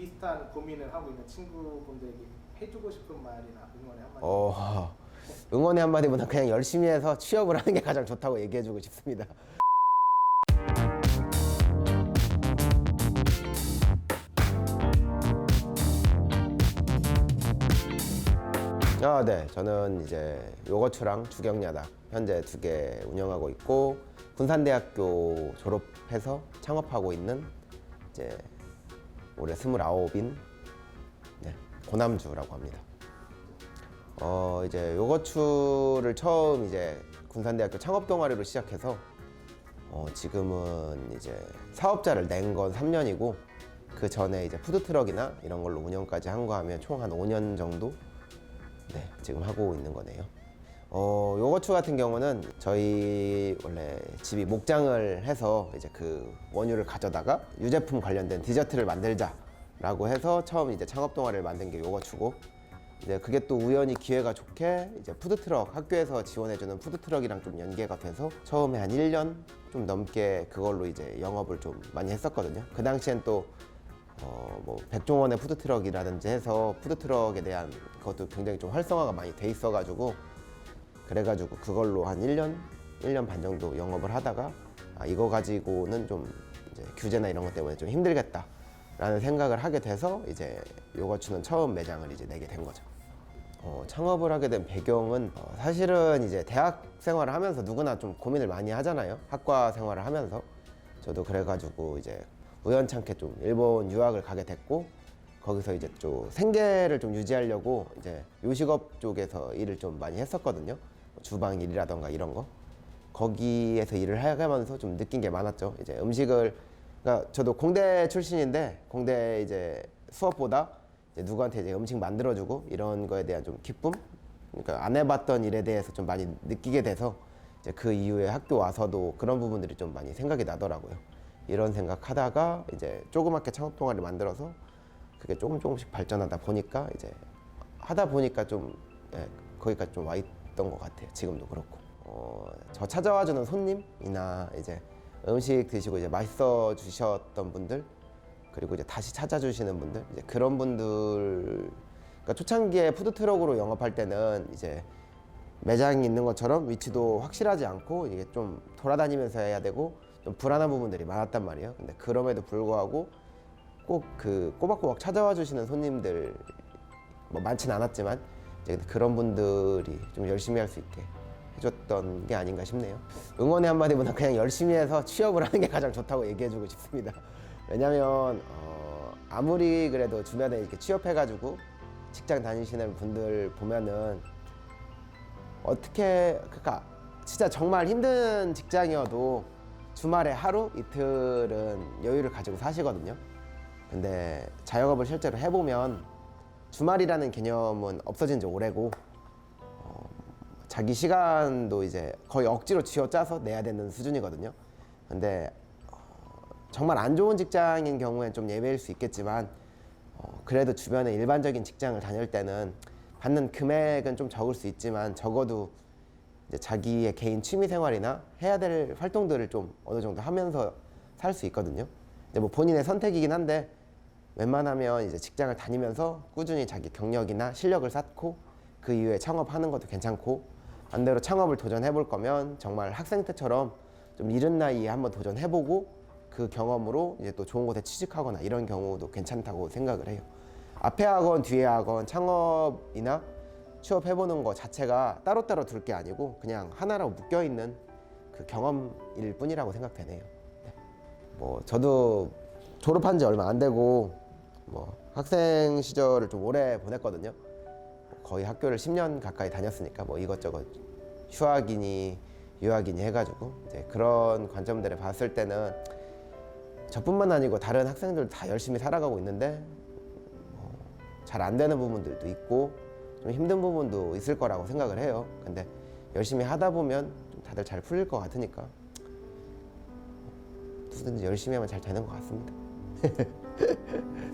비슷한 고민을 하고 있는 친구분들에게 해주고 싶은 말이나 응원의 한마디. 어, 응원의 한마디보다 그냥 열심히 해서 취업을 하는 게 가장 좋다고 얘기해주고 싶습니다. 아, 네. 저는 이제 요거추랑 주경야당 현재 두 개 운영하고 있고 군산대학교 졸업해서 창업하고 있는 이제 올해 스물아홉인 네, 고남주라고 합니다. 어 이제 요거추를 처음 이제 군산대학교 창업 동아리로 시작해서 어 지금은 이제 사업자를 낸 건 3년이고 그 전에 이제 푸드트럭이나 이런 걸로 운영까지 한 거 하면 총 한 5년 정도 네 지금 하고 있는 거네요. 어 요거추 같은 경우는 저희 원래 집이 목장을 해서 이제 그 원유를 가져다가 유제품 관련된 디저트를 만들자라고 해서 처음 이제 창업 동아리를 만든 게 요거추고 이제 그게 또 우연히 기회가 좋게 이제 푸드트럭 학교에서 지원해주는 푸드트럭이랑 좀 연계가 돼서 처음에 한 1년 좀 넘게 그걸로 이제 영업을 좀 많이 했었거든요. 그 당시엔 또 어, 뭐 백종원의 푸드트럭이라든지 해서 푸드트럭에 대한 그것도 굉장히 좀 활성화가 많이 돼 있어가지고 그래가지고 그걸로 한 1년, 1년 반 정도 영업을 하다가 아, 이거 가지고는 좀 이제 규제나 이런 것 때문에 좀 힘들겠다 라는 생각을 하게 돼서 이제 요거추는 처음 매장을 이제 내게 된 거죠. 어, 창업을 하게 된 배경은 어, 사실은 이제 대학 생활을 하면서 누구나 좀 고민을 많이 하잖아요. 학과 생활을 하면서 저도 그래가지고 이제 우연찮게 좀 일본 유학을 가게 됐고 거기서 이제 좀 생계를 좀 유지하려고 이제 요식업 쪽에서 일을 좀 많이 했었거든요. 뭐 주방 일이라던가 이런 거. 거기에서 일을 해가면서 좀 느낀 게 많았죠. 이제 음식을 그러니까 저도 공대 출신인데 공대 이제 수업보다 이제 누구한테 이제 음식 만들어주고 이런 거에 대한 좀 기쁨, 그러니까 안 해봤던 일에 대해서 좀 많이 느끼게 돼서 이제 그 이후에 학교 와서도 그런 부분들이 좀 많이 생각이 나더라고요. 이런 생각하다가 이제 조그맣게 창업 동아리 만들어서 그게 조금 조금씩 발전하다 보니까 이제 하다 보니까 좀 예, 거기까지 좀 와 있 던 것 같아요. 지금도 그렇고. 어, 저 찾아와 주는 손님이나 이제 음식 드시고 이제 맛있어 주셨던 분들 그리고 이제 다시 찾아주시는 분들 이제 그런 분들 그러니까 초창기에 푸드트럭으로 영업할 때는 이제 매장이 있는 것처럼 위치도 확실하지 않고 이게 좀 돌아다니면서 해야 되고 좀 불안한 부분들이 많았단 말이에요. 근데 그럼에도 불구하고 꼭 그 꼬박꼬박 찾아와 주시는 손님들 뭐 많진 않았지만 그런 분들이 좀 열심히 할 수 있게 해줬던 게 아닌가 싶네요. 응원의 한마디보다 그냥 열심히 해서 취업을 하는 게 가장 좋다고 얘기해주고 싶습니다. 왜냐면 어, 아무리 그래도 주변에 이렇게 취업해가지고 직장 다니시는 분들 보면은 어떻게 그니까 진짜 정말 힘든 직장이어도 주말에 하루 이틀은 여유를 가지고 사시거든요. 근데 자영업을 실제로 해보면 주말이라는 개념은 없어진 지 오래고 어, 자기 시간도 이제 거의 억지로 쥐어짜서 내야 되는 수준이거든요. 근데 어, 정말 안 좋은 직장인 경우엔 좀 예외일 수 있겠지만 어, 그래도 주변에 일반적인 직장을 다닐 때는 받는 금액은 좀 적을 수 있지만 적어도 자기의 개인 취미 생활이나 해야 될 활동들을 좀 어느 정도 하면서 살 수 있거든요. 이제 뭐 본인의 선택이긴 한데 웬만하면 이제 직장을 다니면서 꾸준히 자기 경력이나 실력을 쌓고 그 이후에 창업하는 것도 괜찮고 반대로 창업을 도전해 볼 거면 정말 학생 때처럼 좀 이른 나이에 한번 도전해 보고 그 경험으로 이제 또 좋은 곳에 취직하거나 이런 경우도 괜찮다고 생각을 해요. 앞에 학원, 뒤에 학원, 창업이나 취업해 보는 거 자체가 따로따로 둘 게 아니고 그냥 하나로 묶여 있는 그 경험일 뿐이라고 생각되네요. 네. 뭐 저도 졸업한 지 얼마 안 되고 뭐 학생 시절을 좀 오래 보냈거든요. 거의 학교를 10년 가까이 다녔으니까 뭐 이것저것 휴학이니 유학이니 해가지고 이제 그런 관점들을 봤을 때는 저뿐만 아니고 다른 학생들 다 열심히 살아가고 있는데 잘안 되는 부분들도 있고 좀 힘든 부분도 있을 거라고 생각을 해요. 근데 열심히 하다 보면 좀 다들 잘 풀릴 것 같으니까 누구든지 열심히 하면 잘 되는 것 같습니다.